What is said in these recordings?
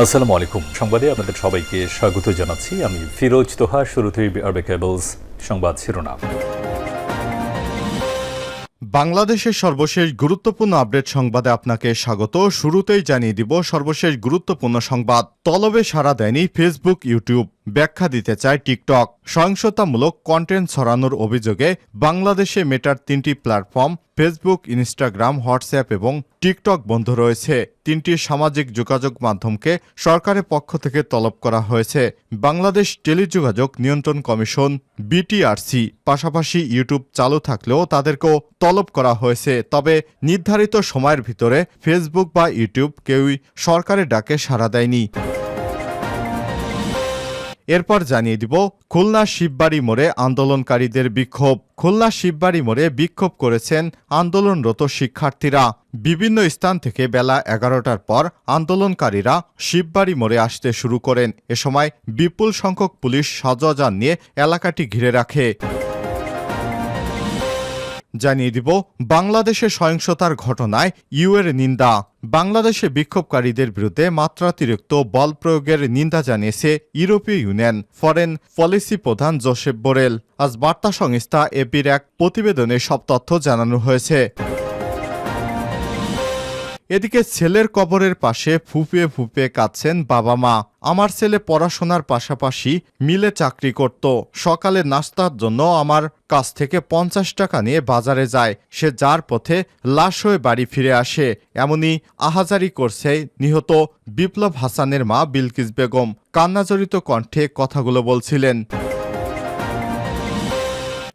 আসসালামু আলাইকুম। সংবাদে আপনাদের সবাইকে স্বাগত জানাচ্ছি। আমি ফিরোজ তোহা, শুরুতেই আরবে কেবলস সংবাদ শিরোনাম। বাংলাদেশের সর্বশেষ গুরুত্বপূর্ণ আপডেট সংবাদে আপনাকে স্বাগত। শুরুতেই জানিয়ে দিব সর্বশেষ গুরুত্বপূর্ণ সংবাদ। তলবে সাড়া দেয়নি ফেসবুক, ইউটিউব। ব্যাখ্যা দিতে চায় টিকটক। সহিংসতামূলক কন্টেন্ট ছড়ানোর অভিযোগে বাংলাদেশে মেটার তিনটি প্ল্যাটফর্ম ফেসবুক ইনস্টাগ্রাম হোয়াটসঅ্যাপ এবং টিকটক বন্ধ রয়েছে। তিনটি সামাজিক যোগাযোগ মাধ্যমকে সরকারের পক্ষ থেকে তলব করা হয়েছে। বাংলাদেশ টেলিযোগাযোগ নিয়ন্ত্রণ কমিশন বিটিআরসি পাশাপাশি ইউটিউব চালু থাকলেও তাদেরকেও তলব করা হয়েছে। তবে নির্ধারিত সময়ের ভিতরে ফেসবুক বা ইউটিউব কেউই সরকারের ডাকে সাড়া দেয়নি। এরপর জানিয়ে দিব, খুলনা শিববাড়ি মোড়ে আন্দোলনকারীদের বিক্ষোভ। খুলনা শিববাড়ি মোড়ে বিক্ষোভ করেছেন আন্দোলনরত শিক্ষার্থীরা। বিভিন্ন স্থান থেকে বেলা এগারোটার পর আন্দোলনকারীরা শিববাড়ি মোড়ে আসতে শুরু করেন। এ সময় বিপুল সংখ্যক পুলিশ সাজোয়াজান নিয়ে এলাকাটি ঘিরে রাখে। জানিয়ে দিব বাংলাদেশে সহিংসতার ঘটনায় ইউএর নিন্দা। বাংলাদেশে বিক্ষোভকারীদের বিরুদ্ধে মাত্রাতিরিক্ত বল প্রয়োগের নিন্দা জানিয়েছে ইউরোপীয় ইউনিয়ন ফরেন পলিসি প্রধান জোসেফ বোরেল। আজ বার্তা সংস্থা এপির এক প্রতিবেদনে সব তথ্য জানানো হয়েছে। এদিকে ছেলের কবরের পাশে ফুপিয়ে ফুপিয়ে কাঁদছেন বাবা মা। আমার ছেলে পড়াশোনার পাশাপাশি মিলে চাকরি করত। সকালে নাস্তার জন্য আমার কাছ থেকে পঞ্চাশ টাকা নিয়ে বাজারে যায়। সে যার পথে লাশ হয়ে বাড়ি ফিরে আসে। এমনই আহাজারি করছে নিহত বিপ্লব হাসানের মা বিলকিস বেগম। কান্নাজড়িত কণ্ঠে কথাগুলো বলছিলেন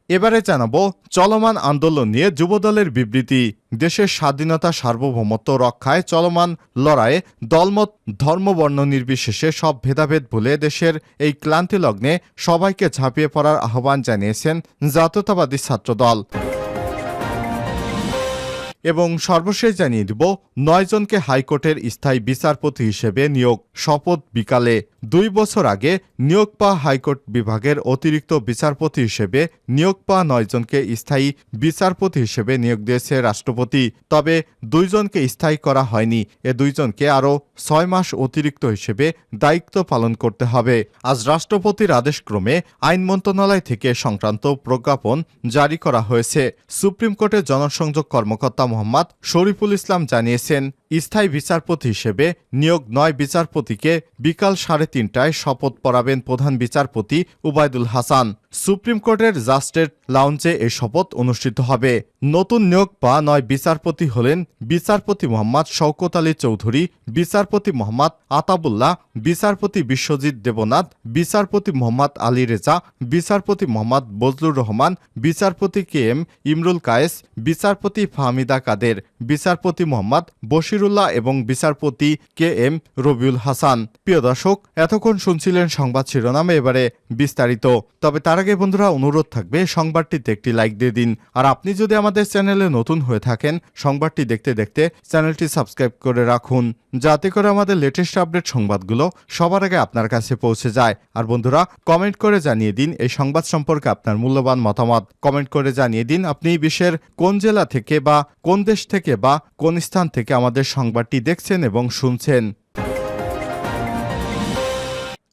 এবারে জানাব, চলমান আন্দোলন নিয়ে যুবদলের বিবৃতি। দেশের স্বাধীনতা সার্বভৌমত্ব রক্ষায় চলমান লড়াইয়ে দলমত, ধর্মবর্ণ নির্বিশেষে সব ভেদাভেদ ভুলে দেশের এই ক্লান্তি লগ্নে সবাইকে ঝাঁপিয়ে পড়ার আহ্বান জানিয়েছেন জাতীয়তাবাদী ছাত্রদল। এবং সর্বশেষ জানিয়ে দিব নয়জনকে হাইকোর্টের স্থায়ী বিচারপতি হিসেবে নিয়োগ, শপথ বিকালে। দুই বছর আগে নিয়োগ পাওয়া হাইকোর্ট বিভাগের অতিরিক্ত বিচারপতি হিসেবে নিয়োগ পাওয়া নয়জনকে স্থায়ী বিচারপতি হিসেবে নিয়োগ দিয়েছে রাষ্ট্রপতি। তবে দুইজনকে স্থায়ী করা হয়নি। এ দুইজনকে আরও ছয় মাস অতিরিক্ত হিসেবে দায়িত্ব পালন করতে হবে। আজ রাষ্ট্রপতির আদেশক্রমে আইন মন্ত্রণালয় থেকে সংক্রান্ত প্রজ্ঞাপন জারি করা হয়েছে। সুপ্রিম কোর্টের জনসংযোগ কর্মকর্তা মোহাম্মদ শরীফুল ইসলাম জানিয়েছেন, স্থায়ী বিচারপতি হিসেবে নিয়োগ নয় বিচারপতিকে বিকাল সাড়ে তিনটায় শপথ পড়াবেন প্রধান বিচারপতি উবায়দুল হাসান। সুপ্রিম কোর্টের জাস্টের লাউঞ্জে এই শপথ অনুষ্ঠিত হবে। নতুন নিয়োগ বা নয় বিচারপতি হলেন বিচারপতি মোহাম্মদ শওকত আলী চৌধুরী, বিচারপতি মোহাম্মদ আতাবুল্লাহ, বিচারপতি বিশ্বজিৎ দেবনাথ, বিচারপতি মোহাম্মদ আলী রেজা, বিচারপতি মোহাম্মদ বজলুর রহমান, বিচারপতি কে এম ইমরুল কায়েস, বিচারপতি ফাহমিদা কাদের, বিচারপতি মোহাম্মদ বশিরুল্লাহ এবং বিচারপতি কে এম রবিউল হাসান। প্রিয় দর্শক, এতক্ষণ শুনছিলেন সংবাদ শিরোনামে, এবারে বিস্তারিত। তবে তার আগে বন্ধুরা অনুরোধ থাকবে সংবাদটিতে একটি লাইক দিয়ে দিন। আর আপনি যদি আমাদের চ্যানেলে নতুন হয়ে থাকেন, সংবাদটি দেখতে দেখতে চ্যানেলটি সাবস্ক্রাইব করে রাখুন, যাতে করে আমাদের লেটেস্ট আপডেট সংবাদগুলো সবার আগে আপনার কাছে পৌঁছে যায়। আর বন্ধুরা কমেন্ট করে জানিয়ে দিন এই সংবাদ সম্পর্কে আপনার মূল্যবান মতামত। কমেন্ট করে জানিয়ে দিন আপনি বিশ্বের কোন জেলা থেকে বা কোন দেশ থেকে বা কোন স্থান থেকে আমাদের সংবাদটি দেখছেন এবং শুনছেন।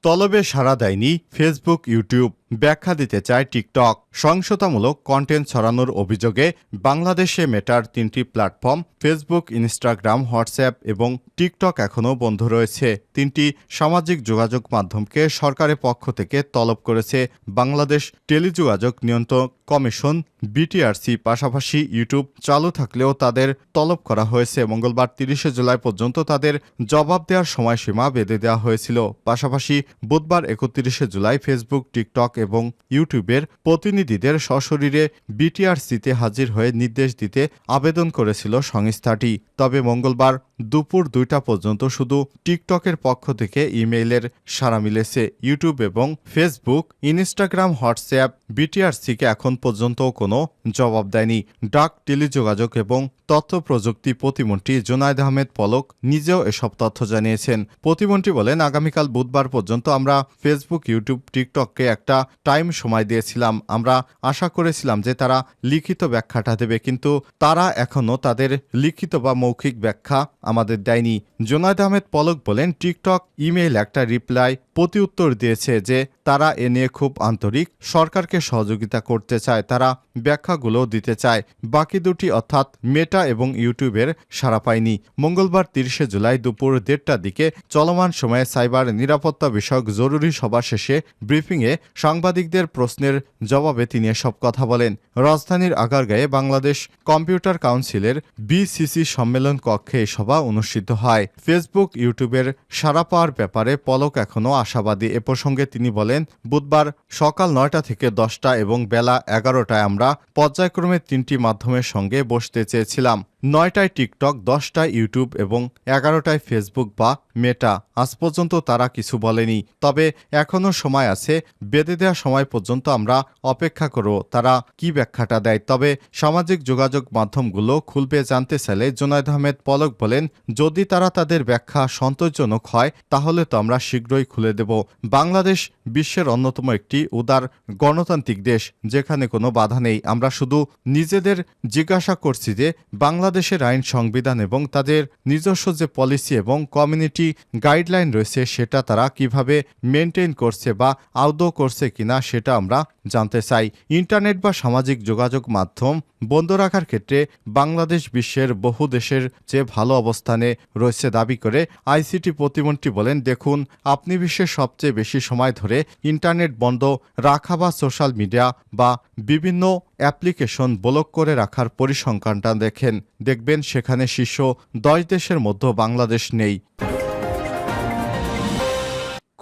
তলবে সাড়া দেয়নি ফেসবুক ইউটিউব ব্যাখ্যা দিতে চায় টিকটক। সহিংসতামূলক কন্টেন্ট ছড়ানোর অভিযোগে বাংলাদেশে মেটার তিনটি প্ল্যাটফর্ম ফেসবুক ইনস্টাগ্রাম হোয়াটসঅ্যাপ এবং টিকটক এখনও বন্ধ রয়েছে। তিনটি সামাজিক যোগাযোগ মাধ্যমকে সরকারের পক্ষ থেকে তলব করেছে বাংলাদেশ টেলিযোগাযোগ নিয়ন্ত্রণ কমিশন বিটিআরসি পাশাপাশি ইউটিউব চালু থাকলেও তাদের তলব করা হয়েছে। মঙ্গলবার তিরিশে জুলাই পর্যন্ত তাদের জবাব দেওয়ার সময়সীমা বেঁধে দেওয়া হয়েছিল। পাশাপাশি বুধবার একত্রিশে জুলাই ফেসবুক টিকটক এবং ইউটিউবের প্রতিনিধিদের সশরীরে বিটিআরসিতে হাজির হয়ে নির্দেশ দিতে আবেদন করেছিল সংস্থাটি। তবে মঙ্গলবার দুপুর দুইটা পর্যন্ত শুধু টিকটকের পক্ষ থেকে ইমেইলের সাড়া মিলেছে। ইউটিউব এবং ফেসবুক, ইনস্টাগ্রাম, হোয়াটসঅ্যাপ বিটিআরসিকে এখন পর্যন্ত কোনো জবাব দেয়নি। ডাক, টেলিযোগাযোগ এবং তথ্য প্রযুক্তি প্রতিমন্ত্রী জোনায়দ আহমেদ পলক নিজেও এসব তথ্য জানিয়েছেন। প্রতিমন্ত্রী বলেন, আগামীকাল বুধবার পর্যন্ত আমরা ফেসবুক, ইউটিউব, টিকটককে একটা টাইম সময় দিয়েছিলাম। আমরা আশা করেছিলাম যে তারা লিখিত ব্যাখ্যাটা দেবে, কিন্তু তারা এখনও তাদের লিখিত বা মৌখিক ব্যাখ্যা আমাদের দেয়নি। জোনায়দ আহমেদ পলক বলেন, টিকটক ইমেইল একটা রিপ্লাই প্রতি উত্তর দিয়েছে যে তারা এ নিয়ে খুব আন্তরিক, সরকারকে সহযোগিতা করতে চায়, তারা ব্যাখ্যাগুলো দিতে চায়। বাকি দুটি অর্থাৎ মেটা এবং ইউটিউবের সাড়া পায়নি। মঙ্গলবার তিরিশে জুলাই দুপুর দেড়টার দিকে চলমান সময়ে সাইবার নিরাপত্তা বিষয়ক জরুরি সভা শেষে ব্রিফিংয়ে সাংবাদিকদের প্রশ্নের জবাবে তিনি এসব কথা বলেন। রাজধানীর আগারগাঁয়ে বাংলাদেশ কম্পিউটার কাউন্সিলের বিসিসি সম্মেলন কক্ষে সভা অনুষ্ঠিত হয়। ফেসবুক, ইউটিউবের সাড়া পাওয়ার ব্যাপারে পলক এখনও আশাবাদী। এ প্রসঙ্গে তিনি বলেন, বুধবার সকাল নয়টা থেকে দশটা এবং বেলা এগারোটায় আমরা পর্যায়ক্রমে তিনটি মাধ্যমের সঙ্গে বসতে চেয়েছিলাম। নয়টায় টিকটক, দশটায় ইউটিউব এবং এগারোটায় ফেসবুক বা মেটা। আজ পর্যন্ত তারা কিছু বলেনি। তবে এখনও সময় আছে, বেঁধে দেওয়া সময় পর্যন্ত আমরা অপেক্ষা করব তারা কি ব্যাখ্যাটা দেয়। তবে সামাজিক যোগাযোগ মাধ্যমগুলো খুলবে জানতে চাইলে জোনায়দ আহমেদ পলক বলেন, যদি তারা তাদের ব্যাখ্যা সন্তোষজনক হয়, তাহলে তো আমরা শীঘ্রই খুলে দেব। বাংলাদেশ বিশ্বের অন্যতম একটি উদার গণতান্ত্রিক দেশ, যেখানে কোনো বাধা নেই। আমরা শুধু নিজেদের জিজ্ঞাসা করছি যে বাংলাদেশের আইন সংবিধান এবং তাদের নিজস্ব যে পলিসি এবং কমিউনিটি গাইডলাইন রয়েছে, সেটা তারা কীভাবে মেনটেন করছে বা আদৌ করছে কিনা, সেটা আমরা জানতে চাই ইন্টারনেট বা সামাজিক যোগাযোগ মাধ্যম বন্ধ রাখার ক্ষেত্রে বাংলাদেশ বিশ্বের বহু দেশের চেয়ে ভালো অবস্থানে রয়েছে দাবি করে আইসিটি প্রতিমন্ত্রী বলেন, দেখুন, আপনি বিশ্বের সবচেয়ে বেশি সময় ধরে ইন্টারনেট বন্ধ রাখা বা সোশ্যাল মিডিয়া বা বিভিন্ন অ্যাপ্লিকেশন ব্লক করে রাখার পরিসংখ্যানটা দেখেন। দেখবেন, সেখানে শীর্ষ দশ দেশের মধ্যে বাংলাদেশ নেই।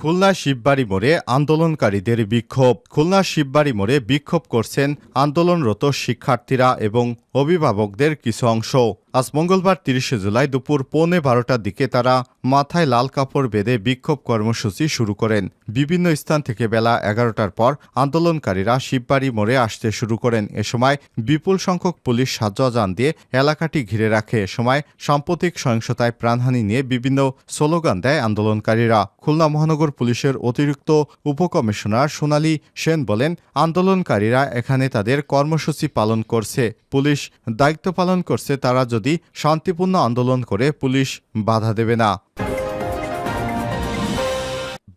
খুলনা শিববাড়ি মোড়ে আন্দোলনকারীদের বিক্ষোভ। খুলনা শিববাড়ি মোড়ে বিক্ষোভ করছেন আন্দোলনরত শিক্ষার্থীরা এবং অভিভাবকদের কিছু অংশ। আজ মঙ্গলবার তিরিশে জুলাই দুপুর পৌনে বারোটার দিকে তারা মাথায় লাল কাপড় বেঁধে বিক্ষোভ কর্মসূচি শুরু করেন। বিভিন্ন স্থান থেকে বেলা এগারোটার পর আন্দোলনকারীরা শিববাড়ি মোড়ে আসতে শুরু করেন। এ সময় বিপুল সংখ্যক পুলিশ সাজ্জান দিয়ে এলাকাটি ঘিরে রাখে। এ সময় সাম্প্রতিক সহিংসতায় প্রাণহানি নিয়ে বিভিন্ন স্লোগান দেয় আন্দোলনকারীরা। খুলনা মহানগর পুলিশের অতিরিক্ত উপকমিশনার সোনালী সেন বলেন, আন্দোলনকারীরা এখানে তাদের কর্মসূচি পালন করছে। পুলিশ দায়িত্ব পালন করছে, তারা যদি শান্তিপূর্ণ আন্দোলন করে, পুলিশ বাধা দেবে না।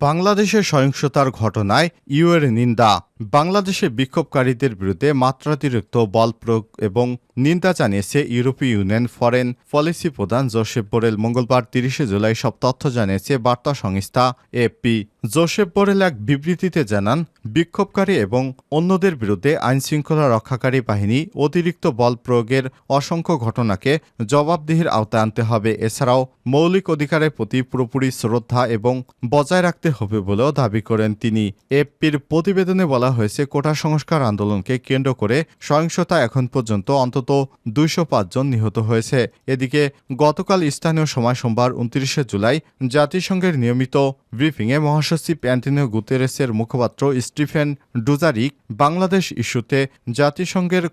বাংলাদেশের সহিংসতার ঘটনায় ইউএর নিন্দা। বাংলাদেশে বিক্ষোভকারীদের বিরুদ্ধে মাত্রাতিরিক্ত বল প্রয়োগ এবং নিন্দা জানিয়েছে ইউরোপীয় ইউনিয়ন ফরেন পলিসি প্রধান জোসেফ বোরেল। মঙ্গলবার তিরিশে জুলাই সব তথ্য জানিয়েছে বার্তা সংস্থা এপি জোসেফ বোরেল এক বিবৃতিতে জানান, বিক্ষোভকারী এবং অন্যদের বিরুদ্ধে আইনশৃঙ্খলা রক্ষাকারী বাহিনী অতিরিক্ত বল প্রয়োগের অসংখ্য ঘটনাকে জবাবদিহির আওতায় আনতে হবে। এছাড়াও মৌলিক অধিকারের প্রতি পুরোপুরি শ্রদ্ধা এবং বজায় রাখতে হবে বলেও দাবি করেন তিনি। এপির প্রতিবেদনে বলা হয়েছে, কোটা সংস্কার আন্দোলনকে কেন্দ্র করে সহিংসতা এখন পর্যন্ত অন্তত দুইশো জন নিহত হয়েছে। এদিকে, গতকাল স্থানীয় সময় সোমবার উনত্রিশে জুলাই জাতিসংঘের নিয়মিত ব্রিফিংয়ে মহাসচিব অ্যান্টনিও গুতেরেসের মুখপাত্র স্টিফেন ডুজারিক বাংলাদেশ ইস্যুতে জাতিসংঘের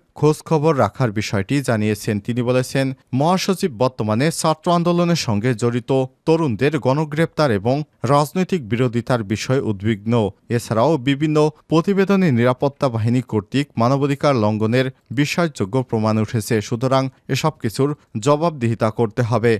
খবর রাখার বিষয়টি জানিয়েছেন। তিনি বলেছেন, মহাসচিব বর্তমানে ছাত্র আন্দোলনের সঙ্গে জড়িত তরুণদের গণগ্রেপ্তার এবং রাজনৈতিক বিরোধিতার বিষয়ে উদ্বিগ্ন। এছাড়াও বিভিন্ন প্রতিবেদনে নিরাপত্তা বাহিনী কর্তৃক মানবাধিকার লঙ্ঘনের বিশ্বাসযোগ্য প্রমাণ উঠেছে, সুতরাং এসব কিছুর জবাবদিহিতা করতে হবে।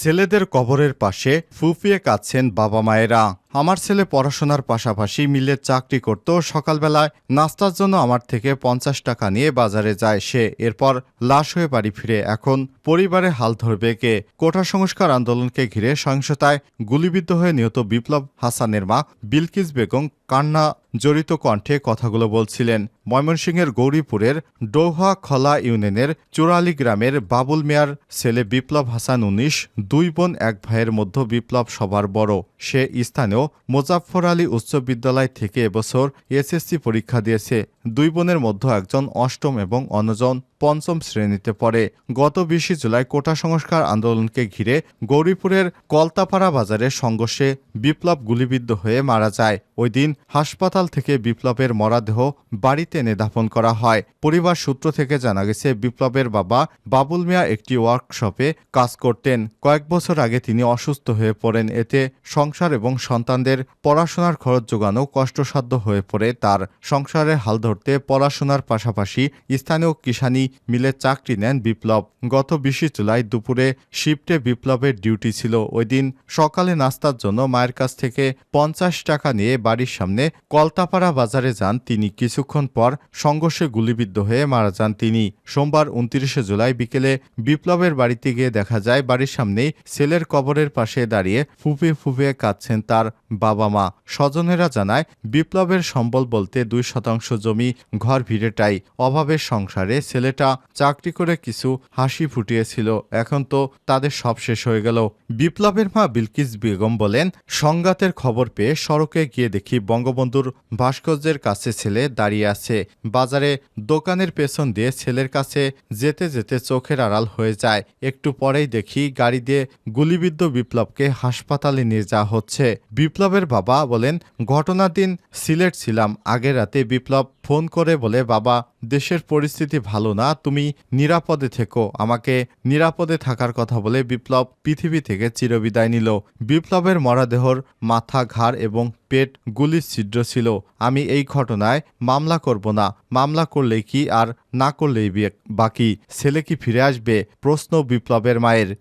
ছেলেদের কবরের পাশে ফুফিয়ে কাঁদছেন বাবা মায়েরা আমার ছেলে পড়াশোনার পাশাপাশি মিলে চাকরি করত, সকালবেলায় নাস্তার জন্য আমার থেকে পঞ্চাশ টাকা নিয়ে বাজারে যায় সে। এরপর লাশ হয়ে বাড়ি ফিরে। এখন পরিবারে হাল ধরবে কে? কোটা সংস্কার আন্দোলনকে ঘিরে সহিংসতায় গুলিবিদ্ধ হয়ে নিহত বিপ্লব হাসানের মা বিলকিস বেগম কান্না জড়িত কণ্ঠে কথাগুলো বলছিলেন। ময়মনসিংহের গৌরীপুরের ডৌহা খলা ইউনিয়নের চোরালি গ্রামের বাবুল মিয়ার ছেলে বিপ্লব হাসান উনিশ, দুই বোন এক ভাইয়ের মধ্যে বিপ্লব সবার বড়। সে স্থানীয় মোজাফফর আলী উচ্চ বিদ্যালয় থেকে এবছর এসএসসি পরীক্ষা দিয়েছে। দুই বোনের মধ্যে একজন অষ্টম এবং অন্যজন পঞ্চম শ্রেণীতে পড়ে। গত বিশে জুলাই কোটা সংস্কার আন্দোলনকে ঘিরে গৌরীপুরের কলতাপাড়া বাজারে সংঘর্ষে বিপ্লব গুলিবিদ্ধ হয়ে মারা যায়। ওই দিন হাসপাতাল থেকে বিপ্লবের মরাদেহ বাড়িতে এনে দাফন করা হয়। পরিবার সূত্র থেকে জানা গেছে, বিপ্লবের বাবা বাবুল মিয়া একটি ওয়ার্কশপে কাজ করতেন। কয়েক বছর আগে তিনি অসুস্থ হয়ে পড়েন। এতে সংসার এবং সন্তান সন্তানদের পড়াশোনার খরচ যোগানো কষ্টসাধ্য হয়ে পড়ে তার সংসারে হাল ধরতে পড়াশোনার পাশাপাশি স্থানীয় কিষানি মিলে চাকরি নেন বিপ্লব। গত বিশে জুলাই দুপুরে শিফটে বিপ্লবের ডিউটি ছিল। ওই দিন সকালে নাস্তার জন্য মায়ের কাছ থেকে পঞ্চাশ টাকা নিয়ে বাড়ির সামনে কলতাপাড়া বাজারে যান তিনি। কিছুক্ষণ পর সংঘর্ষে গুলিবিদ্ধ হয়ে মারা যান তিনি। সোমবার উনত্রিশে জুলাই বিকেলে বিপ্লবের বাড়িতে গিয়ে দেখা যায়, বাড়ির সামনেই ছেলের কবরের পাশে দাঁড়িয়ে ফুপিয়ে ফুপিয়ে কাঁদছেন তার বাবা মা স্বজনেরা জানায়, বিপ্লবের সম্বল বলতে দুই শতাংশ জমি ঘর ভিড়েটাই। অভাবের সংসারে ছেলেটা চাকরি করে কিছু হাসি ফুটিয়েছিল। এখন তো তাদের সব শেষ হয়ে গেল। বিপ্লবের মা বিলকিস বেগম বলেন, সংঘাতের খবর পেয়ে সড়কে গিয়ে দেখি বঙ্গবন্ধুর ভাস্কর্যের কাছে ছেলে দাঁড়িয়ে আছে। বাজারে দোকানের পেছন দিয়ে ছেলের কাছে যেতে যেতে চোখের আড়াল হয়ে যায়। একটু পরেই দেখি গাড়ি দিয়ে গুলিবিদ্ধ বিপ্লবকে হাসপাতালে নিয়ে যাওয়া হচ্ছে। বিপ্লবের বাবা বলেন ঘটনার দিন সিলেট ছিলাম। আগের রাতে বিপ্লব ফোন করে বলে, বাবা, দেশের পরিস্থিতি ভালো না, তুমি নিরাপদে থেকো। আমাকে নিরাপদে থাকার কথা বলে বিপ্লব পৃথিবী থেকে চিরবিদায় নিল। বিপ্লবের মরাদেহর মাথা, ঘাড় এবং পেট গুলির ছিদ্র ছিল। আমি এই ঘটনায় মামলা করব না। মামলা করলে কি আর না করলেই বাকি? ছেলে কি ফিরে আসবে? প্রশ্ন বিপ্লবের মায়ের।